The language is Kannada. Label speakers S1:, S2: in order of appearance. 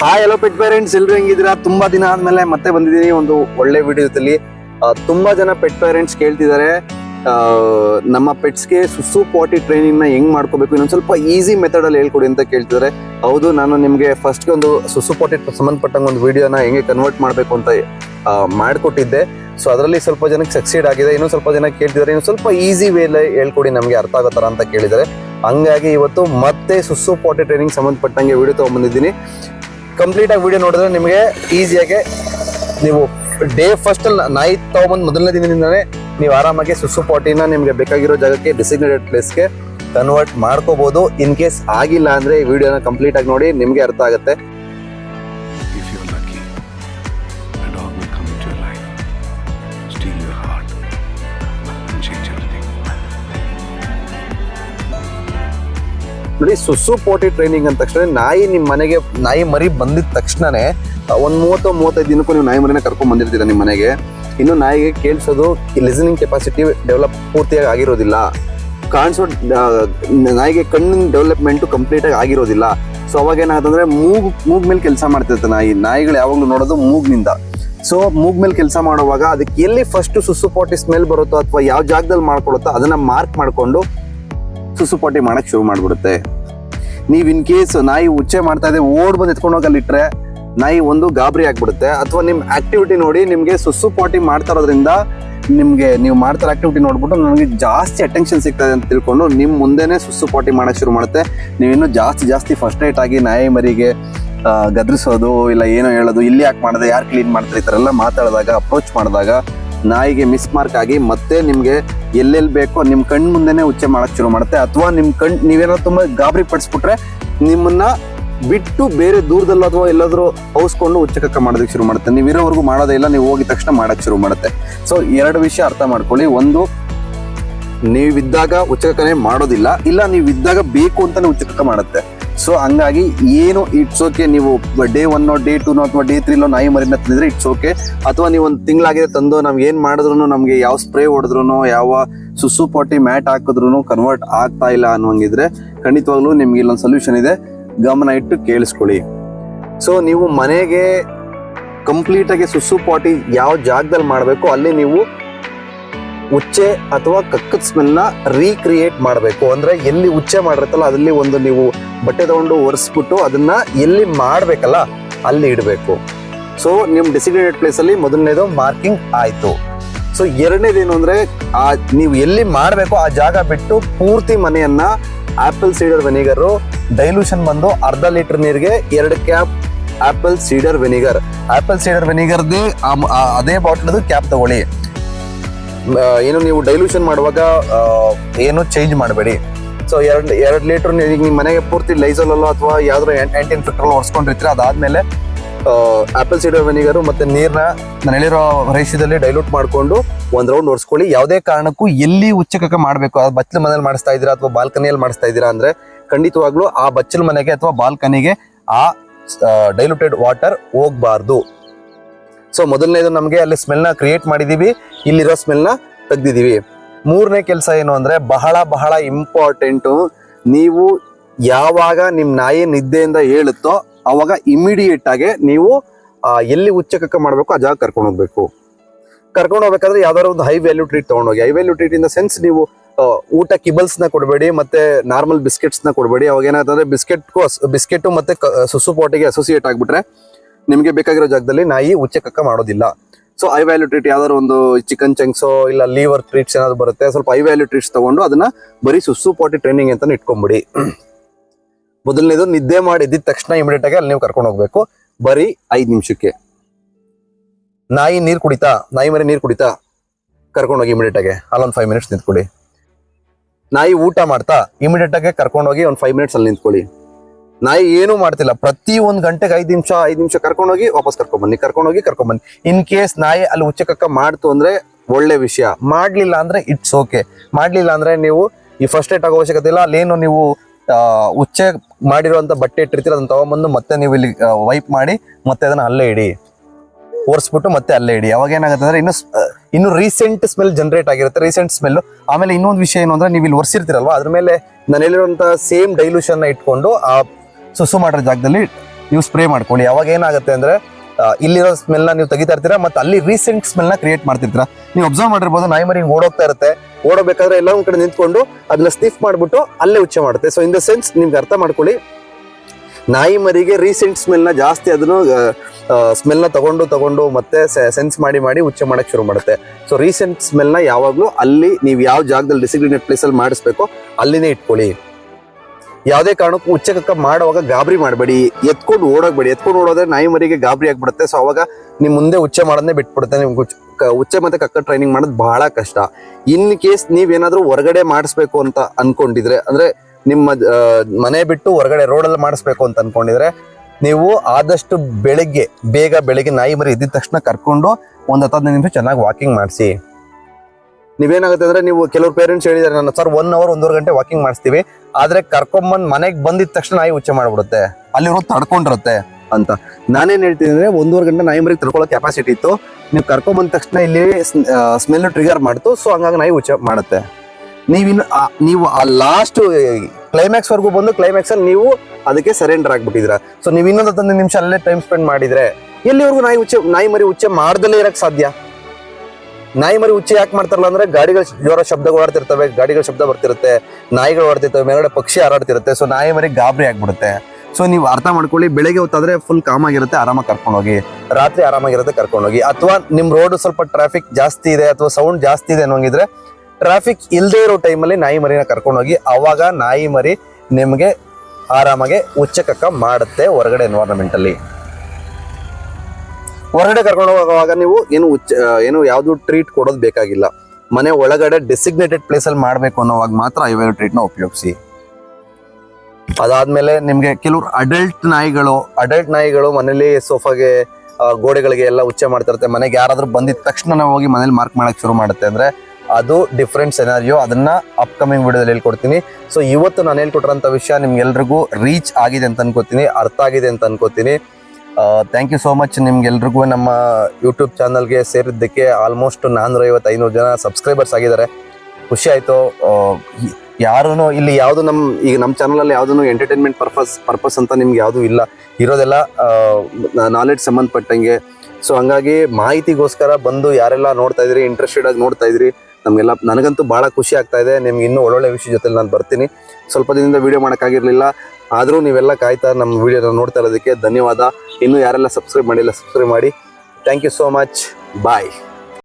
S1: ಹಾಯ್ ಹಲೋ ಪೆಟ್ ಪೇರೆಂಟ್ಸ್ ಎಲ್ರು ಹೆಂಗಿದ್ದೀರಾ? ತುಂಬಾ ದಿನ ಆದ್ಮೇಲೆ ಮತ್ತೆ ಬಂದಿದ್ದೀನಿ ಒಂದು ಒಳ್ಳೆ ವಿಡಿಯೋದಲ್ಲಿ. ತುಂಬಾ ಜನ ಪೆಟ್ ಪೇರೆಂಟ್ಸ್ ಕೇಳ್ತಿದ್ದಾರೆ. ನಮ್ಮ ಪೆಟ್ಸ್ಗೆ ಸುಸು ಪಾಟಿ ಟ್ರೈನಿಂಗ್ನ ಹೆಂಗ್ ಮಾಡ್ಕೋಬೇಕು? ಇನ್ನೊಂದು ಸ್ವಲ್ಪ ಈಸಿ ಮೆಥಡ್ ಅಲ್ಲಿ ಹೇಳ್ಕೊಡಿ ಅಂತ ಕೇಳ್ತಿದ್ದಾರೆ. ಹೌದು, ನಾನು ನಿಮ್ಗೆ ಫಸ್ಟ್ ಒಂದು ಸುಸು ಪಾಟಿ ಸಂಬಂಧಪಟ್ಟಂಗ ಒಂದು ವಿಡಿಯೋನ ಹೆಂಗೆ ಕನ್ವರ್ಟ್ ಮಾಡಬೇಕು ಅಂತ ಮಾಡಿಕೊಟ್ಟಿದ್ದೆ. ಸೊ ಅದರಲ್ಲಿ ಸ್ವಲ್ಪ ಜನಕ್ಕೆ ಸಕ್ಸೀಡ್ ಆಗಿದೆ. ಇನ್ನೂ ಸ್ವಲ್ಪ ಜನ ಕೇಳ್ತಿದ್ದಾರೆ. ಇನ್ನು ಸ್ವಲ್ಪ ಈಸಿ ವೇಲೆ ಹೇಳ್ಕೊಡಿ, ನಮಗೆ ಅರ್ಥ ಆಗೋ ತರ ಅಂತ ಕೇಳಿದ್ದಾರೆ. ಹಂಗಾಗಿ ಇವತ್ತು ಮತ್ತೆ ಸುಸು ಪಾಟಿ ಟ್ರೈನಿಂಗ್ ಸಂಬಂಧಪಟ್ಟಂಗೆ ವಿಡಿಯೋ ತಗೊಂಡ್ಬಂದಿದ್ದೀನಿ ಕಂಪ್ಲೀಟ್ ಆಗಿ ವಿಡಿಯೋ ನೋಡಿದ್ರೆ ನಿಮಗೆ ಈಸಿಯಾಗಿ ನೀವು ಡೇ ಫಸ್ಟ್ ಅಲ್ಲಿ ನಾಯಿ ತಗೊಂಡ್ಬಂದು ಮೊದಲನೇ ದಿನದಿಂದನೇ ನೀವು ಆರಾಮಾಗಿ ಸುಸು ಪಾಟಿನ ನಿಮಗೆ ಬೇಕಾಗಿರೋ ಜಾಗಕ್ಕೆ ಡಿಸಿಗ್ನೇಟೆಡ್ ಪ್ಲೇಸ್ಗೆ ಕನ್ವರ್ಟ್ ಮಾಡ್ಕೋಬಹುದು ಇನ್ ಕೇಸ್ ಆಗಿಲ್ಲ ಅಂದ್ರೆ ಈ ವಿಡಿಯೋನ ಕಂಪ್ಲೀಟ್ ಆಗಿ ನೋಡಿ ನಿಮಗೆ ಅರ್ಥ ಆಗುತ್ತೆ. ನೋಡಿ, ಸುಸು ಪೋಟಿ ಟ್ರೈನಿಂಗ್ ಅಂದ ತಕ್ಷಣ ನಾಯಿ ನಿಮ್ಮ ಮನೆಗೆ, ನಾಯಿ ಮರಿ ಬಂದಿದ ತಕ್ಷಣನೇ ಒಂದು ಮೂವತ್ತು ಮೂವತ್ತೈದು ದಿನಕ್ಕೂ ನೀವು ನಾಯಿ ಮರಿನ ಕರ್ಕೊಂಡು ಬಂದಿರ್ತೀರ ನಿಮ್ಮ ಮನೆಗೆ? ಇನ್ನು ನಾಯಿಗೆ ಕೇಳಿಸೋದು ಲಿಸನಿಂಗ್ ಕೆಪಾಸಿಟಿ ಡೆವಲಪ್ ಪೂರ್ತಿಯಾಗಿ ಆಗಿರೋದಿಲ್ಲ. ಕಾಣಿಸೋ ನಾಯಿಗೆ ಕಣ್ಣಿನ ಡೆವಲಪ್ಮೆಂಟ್ ಕಂಪ್ಲೀಟ್ ಆಗಿ ಆಗಿರೋದಿಲ್ಲ. ಸೊ ಅವಾಗ ಏನಾಗುತ್ತೆ ಮೂಗ್ ಮೂಗ್ ಮೇಲೆ ಕೆಲಸ ಮಾಡ್ತಿರುತ್ತೆ ನಾಯಿ. ನಾಯಿಗಳು ಯಾವಾಗಲೂ ನೋಡೋದು ಮೂಗ್ನಿಂದ. ಸೊ ಮೂಗ್ ಮೇಲೆ ಕೆಲಸ ಮಾಡುವಾಗ ಅದಕ್ಕೆ ಎಲ್ಲಿ ಫಸ್ಟ್ ಸುಸುಪೋಟಿ ಸ್ಮೆಲ್ ಬರುತ್ತೋ ಅಥವಾ ಯಾವ ಜಾಗದಲ್ಲಿ ಮಾಡ್ಕೊಳುತ್ತೋ ಅದನ್ನ ಮಾರ್ಕ್ ಮಾಡ್ಕೊಂಡು ಸುಸುಪಾಟಿ ಮಾಡಕ್ ಶುರು ಮಾಡ್ಬಿಡುತ್ತೆ. ನೀವು ಇನ್ ಕೇಸ್ ನಾಯಿ ಉಚ್ಚೆ ಮಾಡ್ತಾ ಇದೆ, ಓಡ್ ಬಂದು ಎತ್ಕೊಂಡು ಹೋಗಲ್ಲಿ ಇಟ್ಟರೆ ಇಟ್ರೆ ನಾಯಿ ಒಂದು ಗಾಬರಿ ಆಗ್ಬಿಡುತ್ತೆ. ಅಥವಾ ನಿಮ್ಮ ಆಕ್ಟಿವಿಟಿ ನೋಡಿ ನಿಮ್ಗೆ ಸುಸುಪಾಟಿ ಮಾಡ್ತಾ ಇರೋದ್ರಿಂದ ನಿಮಗೆ ನೀವು ಮಾಡ್ತಾರ ಆಕ್ಟಿವಿಟಿ ನೋಡ್ಬಿಟ್ಟು ನನಗೆ ಜಾಸ್ತಿ ಅಟೆನ್ಷನ್ ಸಿಗ್ತದೆ ಅಂತ ತಿಳ್ಕೊಂಡು ನಿಮ್ ಮುಂದೆನೆ ಸುಸುಪಾಟಿ ಮಾಡಕ್ ಶುರು ಮಾಡುತ್ತೆ. ನೀವಿನ್ನು ಜಾಸ್ತಿ ಜಾಸ್ತಿ ಫಸ್ಟ್ ಏಟ್ ಆಗಿ ನಾಯಿ ಮರಿಗೆ ಗದ್ರಿಸೋದು ಇಲ್ಲ ಏನೋ ಹೇಳೋದು, ಇಲ್ಲಿ ಯಾಕೆ ಮಾಡಿದೆ, ಯಾರು ಕ್ಲೀನ್ ಮಾಡ್ತಾರೆ ಈ ಥರ ಎಲ್ಲ ಮಾತಾಡಿದಾಗ ಅಪ್ರೋಚ್ ಮಾಡಿದಾಗ ನಾಯಿಗೆ ಮಿಸ್ ಮಾರ್ಕ್ ಆಗಿ ಮತ್ತೆ ನಿಮ್ಗೆ ಎಲ್ಲೆಲ್ಲಿ ಬೇಕೋ ನಿಮ್ ಕಣ್ಣು ಮುಂದೆನೆ ಉಚ್ಚೆ ಮಾಡಕ್ ಶುರು ಮಾಡುತ್ತೆ. ಅಥವಾ ನಿಮ್ ಕಣ್ ನೀವೇನೋ ತುಂಬಾ ಗಾಬರಿ ಪಡಿಸ್ಬಿಟ್ರೆ ನಿಮ್ಮನ್ನ ಬಿಟ್ಟು ಬೇರೆ ದೂರದಲ್ಲ ಅಥವಾ ಎಲ್ಲಾದ್ರೂ ಔಸ್ಕೊಂಡು ಉಚ್ಚಕಕ್ಕ ಮಾಡೋದಕ್ಕೆ ಶುರು ಮಾಡುತ್ತೆ. ನೀವು ಇರೋವರೆಗೂ ಮಾಡೋದೇ ಇಲ್ಲ, ನೀವು ಹೋಗಿದ ತಕ್ಷಣ ಮಾಡಕ್ ಶುರು ಮಾಡುತ್ತೆ. ಸೊ ಎರಡು ವಿಷಯ ಅರ್ಥ ಮಾಡ್ಕೊಳ್ಳಿ. ಒಂದು, ನೀವಿದ್ದಾಗ ಉಚ್ಚಕನೇ ಮಾಡೋದಿಲ್ಲ. ಇಲ್ಲ, ನೀವಿದ್ದಾಗ ಬೇಕು ಅಂತಾನೆ ಉಚ್ಚಕಕ್ಕ ಮಾಡುತ್ತೆ. ಸೊ ಹಂಗಾಗಿ ಏನು ಇಟ್ಸ್ ಓಕೆ ನೀವು ಡೇ ಒನ್ ಡೇ ಟೂ ಅಥವಾ ಡೇ ತ್ರೀಲೋ ನಾಯಿ ಮರಿನ ತಂದಿದ್ರೆ ಇಟ್ಸ್ ಓಕೆ ಅಥವಾ ನೀವು ಒಂದು ತಿಂಗಳಾಗಿದೆ ತಂದು ನಮ್ಗೆ ಏನ್ ಮಾಡಿದ್ರು ನಮ್ಗೆ ಯಾವ ಸ್ಪ್ರೇ ಹೊಡೆದ್ರು ಯಾವ ಸುಸು ಪಾಟಿ ಮ್ಯಾಟ್ ಹಾಕಿದ್ರು ಕನ್ವರ್ಟ್ ಆಗ್ತಾ ಇಲ್ಲ ಅನ್ನುವಂಗಿದ್ರೆ ಖಂಡಿತವಾಗ್ಲೂ ನಿಮ್ಗೆ ಇಲ್ಲೊಂದು ಸೊಲ್ಯೂಷನ್ ಇದೆ. ಗಮನ ಇಟ್ಟು ಕೇಳಿಸ್ಕೊಳ್ಳಿ. ಸೊ ನೀವು ಮನೆಗೆ ಕಂಪ್ಲೀಟ್ ಆಗಿ ಸುಸು ಪಾಟಿ ಯಾವ ಜಾಗದಲ್ಲಿ ಮಾಡಬೇಕು ಅಲ್ಲಿ ನೀವು ಉಚ್ಚೆ ಅಥವಾ ಕಕ್ಕದ ಸ್ಮೆಲ್ನ ರೀಕ್ರಿಯೇಟ್ ಮಾಡಬೇಕು. ಅಂದ್ರೆ ಎಲ್ಲಿ ಉಚ್ಚೆ ಮಾಡಿರುತ್ತಲ್ಲ ಅದರಲ್ಲಿ ಒಂದು ನೀವು ಬಟ್ಟೆ ತಗೊಂಡು ಒರೆಸ್ಬಿಟ್ಟು ಅದನ್ನ ಎಲ್ಲಿ ಮಾಡಬೇಕಲ್ಲ ಅಲ್ಲಿ ಇಡಬೇಕು. ಸೊ ನಿಮ್ಮ ಪ್ಲೇಸ್ ಅಲ್ಲಿ ಮೊದಲನೇದು ಮಾರ್ಕಿಂಗ್ ಆಯ್ತು. ಸೊ ಎರಡನೇದೇನು ಅಂದ್ರೆ, ಆ, ನೀವು ಎಲ್ಲಿ ಮಾಡಬೇಕು ಆ ಜಾಗ ಬಿಟ್ಟು ಪೂರ್ತಿ ಮನೆಯನ್ನ ಆಪಲ್ ಸೀಡರ್ ವೆನಿಗರು ಡೈಲ್ಯೂಷನ್ ಬಂದು ಅರ್ಧ ಲೀಟರ್ ನೀರಿಗೆ ಎರಡು cap apple cider vinegar apple cider ವೆನಿಗರ್ದೇ ಅದೇ ಬಾಟ್ಲದು ಕ್ಯಾಪ್ ತಗೊಳ್ಳಿ. ಏನು ನೀವು ಡೈಲ್ಯೂಷನ್ ಮಾಡುವಾಗ ಆ, ಏನು ಚೇಂಜ್ ಮಾಡಬೇಡಿ. ಸೊ ಎರಡು ಎರಡು ಲೀಟರ್ ಈಗ ನಿಮ್ಮ ಮನೆಗೆ ಪೂರ್ತಿ ಲೈಸೋಲಲ್ಲೋ ಅಥವಾ ಯಾವ್ದಾದ್ರು ಆ್ಯಂಟಿನ್ ಇನ್ಫೆಕ್ಟರ್ ಹೊಡ್ಸ್ಕೊಂಡಿರ್ತೀರ ಅದಾದ್ಮೇಲೆ ಆಪಲ್ ಸೀಡರ್ ವೆನಿಗರು ಮತ್ತು ನೀರನ್ನ ನಾನು ಹೇಳಿರೋ ರೈಸದಲ್ಲಿ ಡೈಲ್ಯೂಟ್ ಮಾಡಿಕೊಂಡು ಒಂದು ರೌಂಡ್ ಹೊಡ್ಸ್ಕೊಳ್ಳಿ. ಯಾವುದೇ ಕಾರಣಕ್ಕೂ ಎಲ್ಲಿ ಉಚ್ಚಕಕ ಮಾಡಬೇಕು? ಅದು ಬಚ್ಚಲ ಮನೇಲಿ ಮಾಡಿಸ್ತಾ ಇದ್ದೀರಾ ಅಥವಾ ಬಾಲ್ಕನಿಯಲ್ಲಿ ಮಾಡಿಸ್ತಾ ಇದ್ದೀರಾ ಅಂದರೆ ಖಂಡಿತವಾಗ್ಲೂ ಆ ಬಚ್ಚಲ ಮನೆಗೆ ಅಥವಾ ಬಾಲ್ಕನಿಗೆ ಆ ಡೈಲ್ಯೂಟೆಡ್ ವಾಟರ್ ಹೋಗ್ಬಾರ್ದು. ಸೊ ಮೊದಲನೇದು ನಮಗೆ ಅಲ್ಲಿ ಸ್ಮೆಲ್ನ ಕ್ರಿಯೇಟ್ ಮಾಡಿದೀವಿ. ಇಲ್ಲಿರೋ ಸ್ಮೆಲ್ನ ತೆಗ್ದಿದೀವಿ. ಮೂರನೇ ಕೆಲಸ ಏನು ಅಂದ್ರೆ ಬಹಳ ಬಹಳ ಇಂಪಾರ್ಟೆಂಟು ನೀವು ಯಾವಾಗ ನಿಮ್ಮ ನಾಯಿ ನಿದ್ದೆಯಿಂದ ಹೇಳುತ್ತೋ ಅವಾಗ ಇಮಿಡಿಯೇಟ್ ಆಗಿ ನೀವು ಎಲ್ಲಿ ಉಚ್ಚಕಕ್ಕ ಮಾಡಬೇಕು ಆ ಜಾಗ ಕರ್ಕೊಂಡು ಹೋಗ್ಬೇಕು. ಕರ್ಕೊಂಡು ಹೋಗ್ಬೇಕಾದ್ರೆ ಯಾವ್ದಾದ್ರು ಒಂದು ಹೈ ವ್ಯಾಲ್ಯೂ ಟ್ರೀಟ್ ತಗೊಂಡೋಗಿ. High value treat in sense ನೀವು ಊಟ ಕಿಬಲ್ಸ್ನ ಕೊಡಬೇಡಿ, ಮತ್ತೆ ನಾರ್ಮಲ್ ಬಿಸ್ಕೆಟ್ಸ್ನ ಕೊಡಬೇಡಿ. ಅವಾಗ ಏನಾಗ್ತದೆ ಬಿಸ್ಕೆಟ್ಗೂ ಬಿಸ್ಕೆಟು ಮತ್ತೆ ಸುಸು ಪಾಟಿಗೆ ಅಸೋಸಿಯೇಟ್ ಆಗ್ಬಿಟ್ರೆ ನಿಮಗೆ ಬೇಕಾಗಿರೋ ಜಾಗದಲ್ಲಿ ನಾಯಿ ಉಚ್ಚೆ ಕಕ್ಕ ಮಾಡೋದಿಲ್ಲ. ಸೊ ಐ ವ್ಯಾಲ್ಯೂ ಟ್ರೀಟ್ ಯಾವ್ದಾದ್ರು ಒಂದು ಚಿಕನ್ ಚಂಕ್ಸೋ ಇಲ್ಲ ಲೀವರ್ ಟ್ರೀಟ್ಸ್ ಏನಾದ್ರು ಬರುತ್ತೆ, ಸ್ವಲ್ಪ ಐ ವ್ಯಾಲ್ಯೂ ಟ್ರೀಟ್ಸ್ ತಗೊಂಡು ಅದನ್ನ ಬರೀ ಸುಸು ಪಾಟಿ ಟ್ರೈನಿಂಗ್ ಅಂತ ಇಟ್ಕೊಂಬಿಡಿ. ಮೊದಲನೇದು ನಿದ್ದೆ ಮಾಡಿದ್ದ ತಕ್ಷಣ ಇಮಿಡಿಯೇಟ್ ಆಗಿ ಅಲ್ಲಿ ನೀವು ಕರ್ಕೊಂಡು ಹೋಗ್ಬೇಕು. ಬರೀ ಐದು ನಿಮಿಷಕ್ಕೆ. ನಾಯಿ ನೀರು ಕುಡಿತಾ, ನಾಯಿ ಮರಿ ನೀರು ಕುಡಿತಾ ಕರ್ಕೊಂಡು ಹೋಗಿ ಇಮಿಡಿಯೇಟ್ ಆಗಿ ಅಲ್ಲೊಂದು ಫೈವ್ ಮಿನಿಟ್ಸ್ ನಿಂತ್ಕೊಳ್ಳಿ. ನಾಯಿ ಊಟ ಮಾಡ್ತಾ ಇಮಿಡಿಯೇಟ್ ಆಗಿ ಕರ್ಕೊಂಡು ಹೋಗಿ ಒಂದು ಫೈವ್ ಮಿನಿಟ್ಸ್ ಅಲ್ಲಿ ನಿಂತ್ಕೊಳ್ಳಿ. ನಾಯಿ ಏನು ಮಾಡ್ತಿಲ್ಲ. ಪ್ರತಿ ಒಂದ್ ಗಂಟೆಗೆ ಐದ್ ನಿಮಿಷ ಐದ್ ನಿಮಿಷ ಕರ್ಕೊಂಡೋಗಿ ವಾಪಸ್ ಕರ್ಕೊಂಡ್ ಕರ್ಕೊಂಡೋಗಿ ಕರ್ಕೊಂಡ್ ಇನ್ ಕೇಸ್ ನಾಯಿ ಅಲ್ಲಿ ಉಚ್ಚಕಕ್ಕ ಮಾಡ್ತು ಅಂದ್ರೆ ಒಳ್ಳೆ ವಿಷಯ. ಮಾಡ್ಲಿಲ್ಲ ಅಂದ್ರೆ ಇಟ್ಸ್ ಓಕೆ ಮಾಡ್ಲಿಲ್ಲ ಅಂದ್ರೆ ನೀವು ಈ ಫಸ್ಟ್ ಏಟ್ ಆಗೋ ಅವಶ್ಯಕತೆ ಇಲ್ಲ. ಅಲ್ಲೇನು ನೀವು ಉಚ್ಚೆ ಮಾಡಿರುವಂತ ಬಟ್ಟೆ ಇಟ್ಟಿರ್ತೀರ, ಅದನ್ನ ತಗೊಂಬಂದು ಮತ್ತೆ ನೀವು ಇಲ್ಲಿ ವೈಪ್ ಮಾಡಿ ಮತ್ತೆ ಅದನ್ನ ಅಲ್ಲೇ ಇಡಿ. ಒರೆಸ್ಬಿಟ್ಟು ಮತ್ತೆ ಅಲ್ಲೇ ಇಡಿ. ಅವಾಗ ಏನಾಗುತ್ತೆ ಅಂದ್ರೆ ಇನ್ನು ಇನ್ನು ರೀಸೆಂಟ್ ಸ್ಮೆಲ್ ಜನರೇಟ್ ಆಗಿರುತ್ತೆ. ರೀಸೆಂಟ್ ಸ್ಮೆಲ್ ಆಮೇಲೆ ಇನ್ನೊಂದು ವಿಷಯ ಏನು ಅಂದ್ರೆ ನೀವು ಇಲ್ಲಿ ಒರೆಸಿರ್ತೀರಲ್ವಾ? ಅದ್ರ ಮೇಲೆ ನಾನು ಹೇಳಿರುವಂತ ಸೇಮ್ ಡೈಲ್ಯೂಷನ್ ಇಟ್ಕೊಂಡು ಆ ಸುಸು ಮಾಡಿರೋ ಜಾಗದಲ್ಲಿ ನೀವು ಸ್ಪ್ರೇ ಮಾಡ್ಕೊಳ್ಳಿ. ಯಾವಾಗ ಏನಾಗುತ್ತೆ ಅಂದರೆ ಇಲ್ಲಿರೋ ಸ್ಮೆಲ್ನ ನೀವು ತೆಗಿತಾ ಇರ್ತೀರಾ, ಮತ್ತು ಅಲ್ಲಿ ರೀಸೆಂಟ್ ಸ್ಮೆಲ್ನ ಕ್ರಿಯೇಟ್ ಮಾಡ್ತಿರ್ತೀರಾ. ನೀವು ಅಬ್ಸರ್ವ್ ಮಾಡಿರ್ಬೋದು, ನಾಯಿ ಮರಿ ಓಡೋಗ್ತಾ ಇರುತ್ತೆ. ಓಡೋಬೇಕಾದ್ರೆ ಎಲ್ಲ ಒಂದು ಕಡೆ ನಿಂತ್ಕೊಂಡು ಅದನ್ನ ಸ್ನಿಫ್ ಮಾಡಿಬಿಟ್ಟು ಅಲ್ಲೇ ಉಚ್ಚೆ ಮಾಡುತ್ತೆ. ಸೊ ಇನ್ ದ ಸೆನ್ಸ್ ನಿಮ್ಗೆ ಅರ್ಥ ಮಾಡ್ಕೊಳ್ಳಿ. ನಾಯಿ ಮರಿಗೆ ರೀಸೆಂಟ್ ಸ್ಮೆಲ್ನ ಜಾಸ್ತಿ ಅದನ್ನು ಸ್ಮೆಲ್ನ ತಗೊಂಡು ತಗೊಂಡು, ಮತ್ತೆ ಸೆನ್ಸ್ ಮಾಡಿ ಮಾಡಿ ಉಚ್ಚೆ ಮಾಡೋಕ್ಕೆ ಶುರು ಮಾಡುತ್ತೆ. ಸೊ ರೀಸೆಂಟ್ ಸ್ಮೆಲ್ನ ಯಾವಾಗಲೂ ಅಲ್ಲಿ ನೀವು ಯಾವ ಜಾಗದಲ್ಲಿ ಡಿಸಿಗ್ನೇಟ್ ಪ್ಲೇಸಲ್ಲಿ ಮಾಡಿಸ್ಬೇಕು ಅಲ್ಲಿನೇ ಇಟ್ಕೊಳ್ಳಿ. ಯಾವುದೇ ಕಾರಣಕ್ಕೂ ಉಚ್ಚಕಕ್ಕ ಮಾಡುವಾಗ ಗಾಬರಿ ಮಾಡಬೇಡಿ. ಎತ್ಕೊಂಡು ಓಡೋಗ್ಬೇಡಿ. ಎತ್ಕೊಂಡು ಓಡೋದ್ರೆ ನಾಯಿ ಮರಿಗೆ ಗಾಬರಿ ಆಗ್ಬಿಡುತ್ತೆ. ಸೊ ಅವಾಗ ನಿಮ್ ಮುಂದೆ ಉಚ್ಚೆ ಮಾಡೋದನ್ನೇ ಬಿಟ್ಬಿಡುತ್ತೆ. ನಿಮ್ಗೆ ಉಚ್ಚ- ಮತ್ತೆ ಕಕ್ಕ ಟ್ರೈನಿಂಗ್ ಮಾಡೋದು ಬಹಳ ಕಷ್ಟ. ಇನ್ ಕೇಸ್ ನೀವೇನಾದ್ರೂ ಹೊರಗಡೆ ಮಾಡಿಸ್ಬೇಕು ಅಂತ ಅನ್ಕೊಂಡಿದ್ರೆ, ಅಂದ್ರೆ ನಿಮ್ಮ ಮನೆ ಬಿಟ್ಟು ಹೊರಗಡೆ ರೋಡಲ್ಲಿ ಮಾಡಿಸ್ಬೇಕು ಅಂತ ಅನ್ಕೊಂಡಿದ್ರೆ, ನೀವು ಆದಷ್ಟು ಬೆಳಿಗ್ಗೆ, ಬೇಗ ಬೆಳಿಗ್ಗೆ ನಾಯಿ ಮರಿ ಇದ್ದಿದ ತಕ್ಷಣ ಕರ್ಕೊಂಡು ಒಂದು ಹತ್ತು ಹದಿನೈದು ನಿಮಿಷ ಚೆನ್ನಾಗಿ ವಾಕಿಂಗ್ ಮಾಡಿಸಿ. ನೀವೇನಾಗುತ್ತೆ ಅಂದ್ರೆ ನೀವು ಕೆಲವರು ಪೇರೆಂಟ್ಸ್ ಹೇಳಿದಾರೆ, ನನ್ನ ಸರ್ ಒನ್ ಅವರ್ ಒಂದೂವರೆ ಗಂಟೆ ವಾಕಿಂಗ್ ಮಾಡಿಸ್ತೀವಿ. ಆದ್ರೆ ಕರ್ಕೊಂಬಂದ್ ಮನೆಗೆ ಬಂದಿದ ತಕ್ಷಣ ನಾಯಿ ಉಚ್ಚೆ ಮಾಡ್ಬಿಡುತ್ತೆ. ಅಲ್ಲಿರೋ ತಡ್ಕೊಂಡಿರುತ್ತೆ ಅಂತ. ನಾನೇನ್ ಹೇಳ್ತೀನಿ ಅಂದ್ರೆ ಒಂದೂವರೆ ಗಂಟೆ ನಾಯಿ ಮರಿಗೆ ತಡ್ಕೊಳ್ಳೋ ಕೆಪಾಸಿಟಿ ಇತ್ತು. ನೀವು ಕರ್ಕೊಂಬಂದ ತಕ್ಷಣ ಇಲ್ಲಿ ಸ್ಮೆಲ್ ಟ್ರಿಗರ್ ಮಾಡ್ತು. ಸೊ ಹಂಗಾಗಿ ನಾಯಿ ಉಚ್ಚೆ ಮಾಡುತ್ತೆ. ನೀವಿನ್ನು ನೀವು ಆ ಲಾಸ್ಟ್ ಕ್ಲೈಮ್ಯಾಕ್ಸ್ ವರ್ಗೂ ಬಂದು ಕ್ಲೈಮ್ಯಾಕ್ಸ್ ಅಲ್ಲಿ ನೀವು ಅದಕ್ಕೆ ಸರೆಂಡರ್ ಆಗ್ಬಿಟ್ಟಿದ್ರ ಸೊ ನೀವು ಇನ್ನೊಂದು ಹತ್ತೊಂದು ನಿಮಿಷ ಅಲ್ಲೇ ಟೈಮ್ ಸ್ಪೆಂಡ್ ಮಾಡಿದ್ರೆ ಎಲ್ಲಿವರೆಗೂ ನಾಯಿ ಉಚ್ಚೆ ನಾಯಿ ಮರಿ ಉಚ್ಚೆ ಮಾಡ್ದಲೇ ಇರಕ್ ಸಾಧ್ಯ? ನಾಯಿ ಮರಿ ಉಚ್ಚಿ ಯಾಕೆ ಮಾಡ್ತಾರಲ್ಲ ಅಂದ್ರೆ ಗಾಡಿಗಳ ಜೋರ ಶಬ್ದಗಳು ಓಡಾಡ್ತಿರ್ತವೆ ಗಾಡಿಗಳ ಶಬ್ದ ಬರ್ತಿರುತ್ತೆ, ನಾಯಿಗಳು ಓಡಾಡ್ತಿರ್ತವೆ ಮೇಲ್ಗಡೆ ಪಕ್ಷಿ ಹಾರಾಡ್ತಿರುತ್ತೆ ಸೊ ನಾಯಿ ಮರಿ ಗಾಬರಿ ಆಗ್ಬಿಡುತ್ತೆ. ಸೊ ನೀವು ಅರ್ಥ ಮಾಡ್ಕೊಳ್ಳಿ, ಬೆಳಿಗ್ಗೆ ಹೊತ್ತಾದ್ರೆ ಫುಲ್ ಕಾಮ್ ಆಗಿರುತ್ತೆ, ಆರಾಮಾಗಿ ಕರ್ಕೊಂಡೋಗಿ, ರಾತ್ರಿ ಆರಾಮಾಗಿರುತ್ತೆ ಕರ್ಕೊಂಡೋಗಿ. ಅಥವಾ ನಿಮ್ ರೋಡ್ ಸ್ವಲ್ಪ ಟ್ರಾಫಿಕ್ ಜಾಸ್ತಿ ಇದೆ ಅಥವಾ ಸೌಂಡ್ ಜಾಸ್ತಿ ಇದೆ ಅನ್ನೋಂಗಿದ್ರೆ ಟ್ರಾಫಿಕ್ ಇಲ್ಲದೆ ಇರೋ ಟೈಮಲ್ಲಿ ನಾಯಿ ಮರಿನ ಕರ್ಕೊಂಡು ಹೋಗಿ ಅವಾಗ ನಾಯಿ ಮರಿ ನಿಮಗೆ ಆರಾಮಾಗಿ ಉಚ್ಚಕಕ್ಕ ಮಾಡುತ್ತೆ ಹೊರಗಡೆ ಎನ್ವೈರನ್ಮೆಂಟ್ ಅಲ್ಲಿ. ಹೊರಗಡೆ ಕರ್ಕೊಂಡು ಹೋಗುವಾಗ ನೀವು ಏನು ಉಚ್ಚ ಏನು ಯಾವ್ದು ಟ್ರೀಟ್ ಕೊಡೋದು ಬೇಕಾಗಿಲ್ಲ. ಮನೆ ಒಳಗಡೆ ಡೆಸಿಗ್ನೇಟೆಡ್ ಪ್ಲೇಸ್ ಅಲ್ಲಿ ಮಾಡ್ಬೇಕು ಅನ್ನೋವಾಗ ಮಾತ್ರ ಐವೇರು ಟ್ರೀಟ್ನ ಉಪಯೋಗಿಸಿ. ಅದಾದ್ಮೇಲೆ ನಿಮಗೆ ಕೆಲವರು ಅಡಲ್ಟ್ ನಾಯಿಗಳು ಅಡಲ್ಟ್ ನಾಯಿಗಳು ಮನೇಲಿ ಸೋಫಾಗೆ ಗೋಡೆಗಳಿಗೆ ಎಲ್ಲ ಉಚ್ಚೆ ಮಾಡ್ತಿರುತ್ತೆ. ಮನೆಗೆ ಯಾರಾದರೂ ಬಂದಿದ ತಕ್ಷಣ ಹೋಗಿ ಮನೇಲಿ ಮಾರ್ಕ್ ಮಾಡಕ್ ಶುರು ಮಾಡುತ್ತೆ ಅಂದ್ರೆ ಅದು ಡಿಫ್ರೆಂಟ್ ಸೆನಾರಿಯೋ ಅದನ್ನ ಅಪ್ಕಮಿಂಗ್ ವಿಡಿಯೋದಲ್ಲಿ ಹೇಳ್ಕೊಡ್ತೀನಿ. ಸೊ ಇವತ್ತು ನಾನು ಹೇಳ್ಕೊಟ್ಟಿರೋಂಥ ವಿಷಯ ನಿಮ್ಗೆಲ್ರಿಗೂ ರೀಚ್ ಆಗಿದೆ ಅಂತ ಅನ್ಕೋತೀನಿ, ಅರ್ಥ ಆಗಿದೆ ಅಂತ ಅನ್ಕೋತೀನಿ. ಥ್ಯಾಂಕ್ ಯು ಸೋ ಮಚ್ ನಿಮ್ಗೆಲ್ರಿಗೂ ನಮ್ಮ ಯೂಟ್ಯೂಬ್ ಚಾನಲ್ಗೆ ಸೇರಿದ್ದಕ್ಕೆ ಆಲ್ಮೋಸ್ಟ್ ನಾನ್ನೂರ ಐವತ್ತು ಐನೂರು ಜನ ಸಬ್ಸ್ಕ್ರೈಬರ್ಸ್ ಆಗಿದ್ದಾರೆ. ಖುಷಿ ಆಯಿತು. ಯಾರೂ ಇಲ್ಲಿ ಯಾವುದು ನಮ್ಮ ಈಗ ನಮ್ಮ ಚಾನಲಲ್ಲಿ ಯಾವುದೂ ಎಂಟರ್ಟೈನ್ಮೆಂಟ್ ಪರ್ಪಸ್ ಪರ್ಪಸ್ ಅಂತ ನಿಮ್ಗೆ ಯಾವುದೂ ಇಲ್ಲ. ಇರೋದೆಲ್ಲ ನಾಲೆಡ್ಜ್ ಸಂಬಂಧಪಟ್ಟಂಗೆ ಸೊ ಹಂಗಾಗಿ ಮಾಹಿತಿಗೋಸ್ಕರ ಬಂದು ಯಾರೆಲ್ಲ ನೋಡ್ತಾ ಇದ್ರಿ ಇಂಟ್ರೆಸ್ಟೆಡ್ ಆಗಿ ನೋಡ್ತಾ ಇದ್ರಿ, ನಮಗೆಲ್ಲ, ನನಗಂತೂ ಭಾಳ ಖುಷಿ ಆಗ್ತಾ ಇದೆ. ನಿಮ್ಗೆ ಇನ್ನೂ ಒಳ್ಳೊಳ್ಳೆ ವಿಷಯ ಜೊತೆ ನಾನು ಬರ್ತೀನಿ. ಸ್ವಲ್ಪ ದಿನದಿಂದ ವೀಡಿಯೋ ಮಾಡೋಕ್ಕಾಗಿರಲಿಲ್ಲ. ಆದರೂ ನೀವೆಲ್ಲ ಕಾಯ್ತಾ ನಮ್ಮ ವೀಡಿಯೋನ ನೋಡ್ತಾ ಇರೋದಕ್ಕೆ ಧನ್ಯವಾದ. ಇನ್ನೂ ಯಾರೆಲ್ಲ ಸಬ್ಸ್ಕ್ರೈಬ್ ಮಾಡಿಲ್ಲ ಸಬ್ಸ್ಕ್ರೈಬ್ ಮಾಡಿ. Thank you so much bye